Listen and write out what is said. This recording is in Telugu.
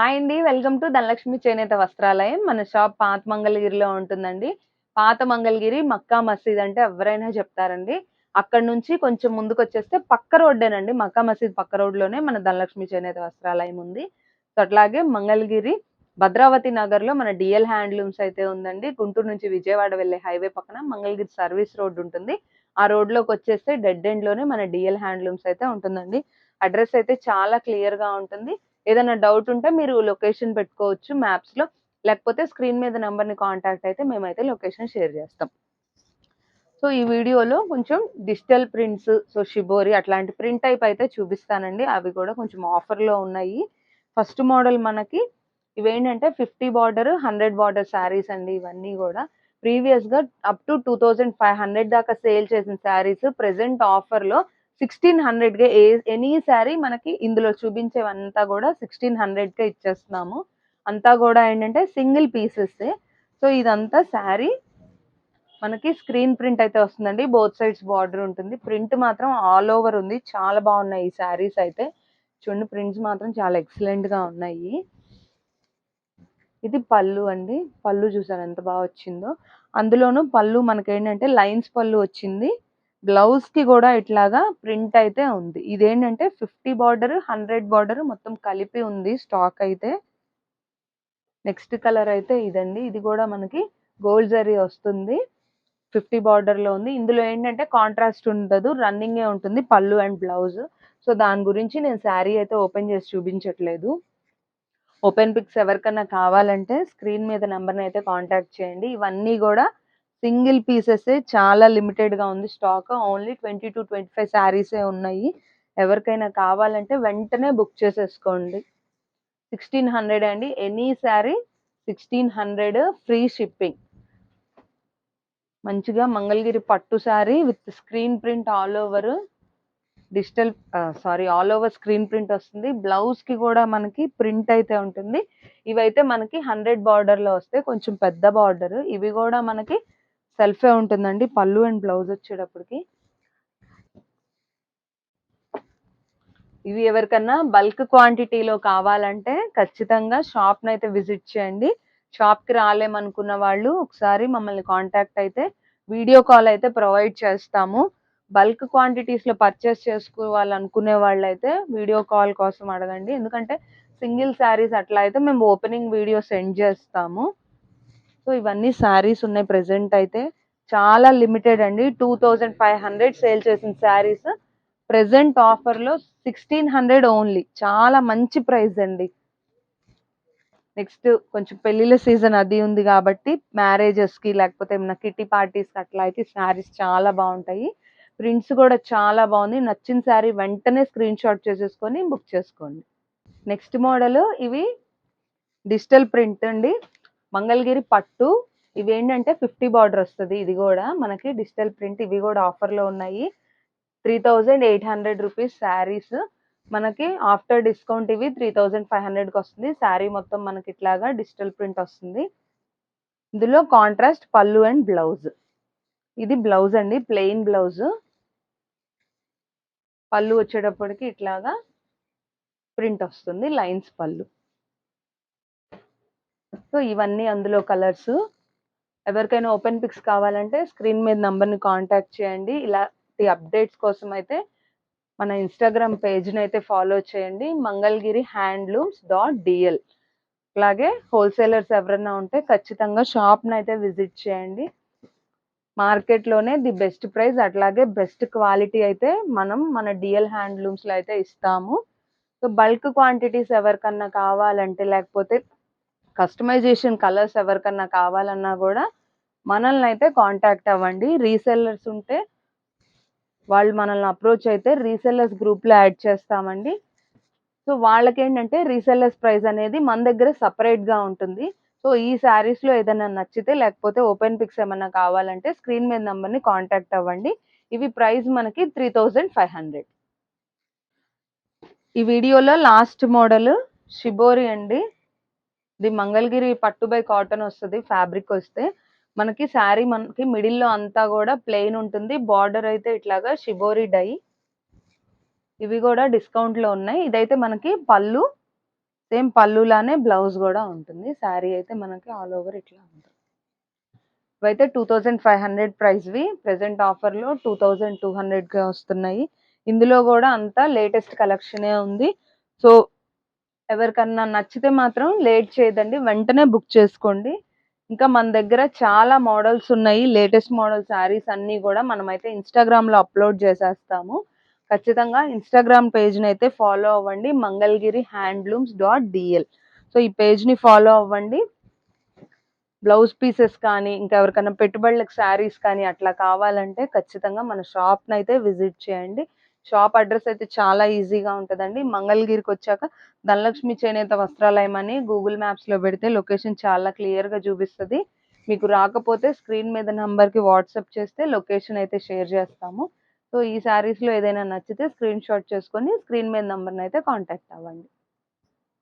హాయ్ అండి వెల్కమ్ టు ధనలక్ష్మి చేనేత వస్త్రాలయం. మన షాప్ పాత మంగళగిరిలో ఉంటుందండి. పాత మంగళగిరి మక్కా మసీద్ అంటే ఎవరైనా చెప్తారండి. అక్కడ నుంచి కొంచెం ముందుకు వచ్చేస్తే పక్క రోడ్డేనండి. మక్కా మసీద్ పక్క రోడ్లోనే మన ధనలక్ష్మి చేనేత వస్త్రాలయం ఉంది. సో అట్లాగే మంగళగిరి భద్రావతి నగర్లో మన డిఎల్ హ్యాండ్లూమ్స్ అయితే ఉందండి. గుంటూరు నుంచి విజయవాడ వెళ్ళే హైవే పక్కన మంగళగిరి సర్వీస్ రోడ్ ఉంటుంది. ఆ రోడ్లోకి వచ్చేస్తే డెడ్ ఎండ్లోనే మన డిఎల్ హ్యాండ్లూమ్స్ అయితే ఉంటుందండి. అడ్రస్ అయితే చాలా క్లియర్గా ఉంటుంది. ఏదైనా డౌట్ ఉంటే మీరు లొకేషన్ పెట్టుకోవచ్చు మ్యాప్స్లో. లేకపోతే స్క్రీన్ మీద నెంబర్ని కాంటాక్ట్ అయితే మేమైతే లొకేషన్ షేర్ చేస్తాం. సో ఈ వీడియోలో కొంచెం డిజిటల్ ప్రింట్స్ సో షిబోరి అట్లాంటి ప్రింట్ టైప్ అయితే చూపిస్తానండి. అవి కూడా కొంచెం ఆఫర్లో ఉన్నాయి. ఫస్ట్ మోడల్ మనకి ఇవేంటంటే fifty border hundred border saris అండి ఇవన్నీ కూడా. ప్రీవియస్గా up to two thousand five hundred దాకా సేల్ చేసిన శారీస్ ప్రెసెంట్ ఆఫర్లో సిక్స్టీన్ హండ్రెడ్గా ఏ ఎనీ శారీ మనకి ఇందులో చూపించేవంతా కూడా సిక్స్టీన్ హండ్రెడ్కే ఇచ్చేస్తున్నాము. అంతా కూడా ఏంటంటే సింగిల్ పీసెస్ సో ఇదంతా శారీ మనకి స్క్రీన్ ప్రింట్ అయితే వస్తుందండి. బోత్ సైడ్స్ బార్డర్ ఉంటుంది. ప్రింట్ మాత్రం ఆల్ ఓవర్ ఉంది. చాలా బాగున్నాయి ఈ శారీస్ అయితే. చూడండి ప్రింట్స్ మాత్రం చాలా ఎక్సలెంట్గా ఉన్నాయి. ఇది పళ్ళు అండి. పళ్ళు చూసారు ఎంత బాగా వచ్చిందో? అందులోనూ పళ్ళు మనకేంటంటే లైన్స్ పళ్ళు వచ్చింది. బ్లౌజ్కి కూడా ఇట్లాగా ప్రింట్ అయితే ఉంది. ఇదేంటంటే ఫిఫ్టీ బార్డర్ హండ్రెడ్ బార్డర్ మొత్తం కలిపి ఉంది స్టాక్ అయితే. నెక్స్ట్ కలర్ అయితే ఇదండి. ఇది కూడా మనకి గోల్డ్ జరీ వస్తుంది. ఫిఫ్టీ బార్డర్లో ఉంది. ఇందులో ఏంటంటే కాంట్రాస్ట్ ఉండదు రన్నింగ్ ఏ ఉంటుంది పళ్ళు అండ్ బ్లౌజ్. సో దాని గురించి నేను శారీ అయితే ఓపెన్ చేసి చూపించట్లేదు. ఓపెన్ పిక్స్ ఎవరికైనా కావాలంటే స్క్రీన్ మీద నెంబర్ని అయితే కాంటాక్ట్ చేయండి. ఇవన్నీ కూడా సింగిల్ పీసెస్ చాలా లిమిటెడ్గా ఉంది stock. Only twenty to twenty five శారీసే ఉన్నాయి. ఎవరికైనా కావాలంటే వెంటనే బుక్ చేసేసుకోండి. సిక్స్టీన్ హండ్రెడ్ అండి. Any sari sixteen hundred free shipping. మంచిగా మంగళగిరి పట్టు sari with screen print all over digital sorry all over screen print వస్తుంది. బ్లౌజ్కి కూడా మనకి ప్రింట్ అయితే ఉంటుంది. ఇవైతే మనకి హండ్రెడ్ బార్డర్లో వస్తాయి కొంచెం పెద్ద బార్డర్. ఇవి కూడా మనకి సెల్ఫే ఉంటుందండి పళ్ళు అండ్ బ్లౌజ్ వచ్చేటప్పటికి. ఇవి ఎవరికన్నా బల్క్ క్వాంటిటీలో కావాలంటే ఖచ్చితంగా షాప్ అయితే విజిట్ చేయండి. షాప్కి రాలేమనుకున్న వాళ్ళు ఒకసారి మమ్మల్ని కాంటాక్ట్ అయితే వీడియో కాల్ అయితే ప్రొవైడ్ చేస్తాము. బల్క్ క్వాంటిటీస్లో పర్చేస్ చేసుకోవాలనుకునే వాళ్ళు అయితే వీడియో కాల్ కోసం అడగండి. ఎందుకంటే సింగిల్ శారీస్ అట్లా అయితే మేము ఓపెనింగ్ వీడియో సెండ్ చేస్తాము. సో ఇవన్నీ శారీస్ ఉన్నాయి ప్రెసెంట్ అయితే. చాలా లిమిటెడ్ అండి. Two thousand five hundred sale చేసిన శారీస్. ప్రెసెంట్ ఆఫర్లో సిక్స్టీన్ హండ్రెడ్ ఓన్లీ. చాలా మంచి ప్రైస్ అండి. నెక్స్ట్ కొంచెం పెళ్ళిళ్ళ సీజన్ అది ఉంది కాబట్టి మ్యారేజెస్కి లేకపోతే ఏమైనా కిట్టి పార్టీస్కి అట్లా అయితే శారీస్ చాలా బాగుంటాయి. ప్రింట్స్ కూడా చాలా బాగుంది నచ్చిన శారీ వెంటనే స్క్రీన్ షాట్ చేసేసుకొని బుక్ చేసుకోండి. నెక్స్ట్ మోడల్ ఇవి డిజిటల్ ప్రింట్ అండి. మంగళగిరి పట్టు ఇవి ఏంటంటే ఫిఫ్టీ బార్డర్ వస్తుంది. ఇది కూడా మనకి డిజిటల్ ప్రింట్ ఇవి కూడా ఆఫర్లో ఉన్నాయి. Three thousand eight hundred rupees saris. మనకి ఆఫ్టర్ డిస్కౌంట్ ఇవి త్రీ థౌజండ్ ఫైవ్ హండ్రెడ్కి వస్తుంది. శారీ మొత్తం మనకి ఇట్లాగా డిజిటల్ ప్రింట్ వస్తుంది. ఇందులో కాంట్రాస్ట్ పళ్ళు అండ్ బ్లౌజ్. ఇది బ్లౌజ్ అండి ప్లెయిన్ బ్లౌజ్. పళ్ళు వచ్చేటప్పటికి ఇట్లాగా ప్రింట్ వస్తుంది లైన్స్ పళ్ళు. సో ఇవన్నీ అందులో కలర్స్ ఎవరికైనా ఓపెన్ పిక్స్ కావాలంటే స్క్రీన్ మీద నంబర్ని కాంటాక్ట్ చేయండి. ఇలాంటి అప్డేట్స్ కోసం అయితే మన ఇన్స్టాగ్రామ్ పేజ్ని అయితే ఫాలో చేయండి. మంగళగిరి హ్యాండ్లూమ్స్ డాట్ డిఎల్ అలాగే హోల్సేలర్స్ ఎవరైనా ఉంటే ఖచ్చితంగా షాప్ని అయితే విజిట్ చేయండి. మార్కెట్లోనే ది బెస్ట్ ప్రైస్ అట్లాగే బెస్ట్ క్వాలిటీ అయితే మనం మన డిఎల్ హ్యాండ్లూమ్స్లో అయితే ఇస్తాము. సో బల్క్ క్వాంటిటీస్ ఎవరికన్నా కావాలంటే లేకపోతే కస్టమైజేషన్ కలర్స్ ఎవరికన్నా కావాలన్నా కూడా మనల్ని అయితే కాంటాక్ట్ అవ్వండి. రీసెల్లర్స్ ఉంటే వాళ్ళు మనల్ని అప్రోచ్ అయితే రీసెల్లర్స్ గ్రూప్లో యాడ్ చేస్తామండి. సో వాళ్ళకి ఏంటంటే రీసెల్లర్స్ ప్రైస్ అనేది మన దగ్గర సపరేట్గా ఉంటుంది. సో ఈ శారీస్లో ఏదైనా నచ్చితే లేకపోతే ఓపెన్ పిక్స్ ఏమైనా కావాలంటే స్క్రీన్ మీద నెంబర్ని కాంటాక్ట్ అవ్వండి. ఇవి ప్రైస్ మనకి త్రీ థౌజండ్ ఫైవ్ హండ్రెడ్. ఈ వీడియోలో లాస్ట్ మోడల్ షిబోరి అండి. ఇది మంగళగిరి పట్టు బై కాటన్ వస్తుంది ఫ్యాబ్రిక్ వస్తే. మనకి శారీ మనకి మిడిల్లో అంతా కూడా ప్లెయిన్ ఉంటుంది. బార్డర్ అయితే ఇట్లాగా షిబోరి డై ఇవి కూడా డిస్కౌంట్లో ఉన్నాయి. ఇదైతే మనకి పళ్ళు సేమ్ పళ్ళులానే బ్లౌజ్ కూడా ఉంటుంది. శారీ అయితే మనకి ఆల్ ఓవర్ ఇట్లా ఉంటుంది. ఇవైతే టూ థౌజండ్ ఫైవ్ హండ్రెడ్ ప్రైస్వి ప్రజెంట్ ఆఫర్లో టూ థౌజండ్ టూ హండ్రెడ్గా వస్తున్నాయి. ఇందులో కూడా అంతా లేటెస్ట్ కలెక్షనే ఉంది. సో ఎవరికన్నా నచ్చితే మాత్రం లేట్ చేయదండి. వెంటనే బుక్ చేసుకోండి. ఇంకా మన దగ్గర చాలా మోడల్స్ ఉన్నాయి. లేటెస్ట్ మోడల్ శారీస్ అన్నీ కూడా మనమైతే ఇన్స్టాగ్రామ్లో అప్లోడ్ చేసేస్తాము. ఖచ్చితంగా ఇన్స్టాగ్రామ్ పేజ్ని అయితే ఫాలో అవ్వండి. Mangalagiri handlooms dot DL so ఈ పేజ్ని ఫాలో అవ్వండి. బ్లౌజ్ పీసెస్ కానీ ఇంకా ఎవరికైనా పెట్టుబడులకు శారీస్ కానీ అట్లా కావాలంటే ఖచ్చితంగా మన షాప్ని అయితే విజిట్ చేయండి. షాప్ అడ్రస్ అయితే చాలా ఈజీగా ఉంటుందండి. మంగళగిరికి వచ్చాక ధనలక్ష్మి చేనేత వస్త్రాలయం అని గూగుల్ మ్యాప్స్లో పెడితే లొకేషన్ చాలా క్లియర్గా చూపిస్తుంది. మీకు రాకపోతే స్క్రీన్ మీద నంబర్కి వాట్సాప్ చేస్తే లొకేషన్ అయితే షేర్ చేస్తాము. సో ఈ శారీస్లో ఏదైనా నచ్చితే స్క్రీన్ షాట్ చేసుకొని స్క్రీన్ మీద నంబర్ని అయితే కాంటాక్ట్ అవ్వండి.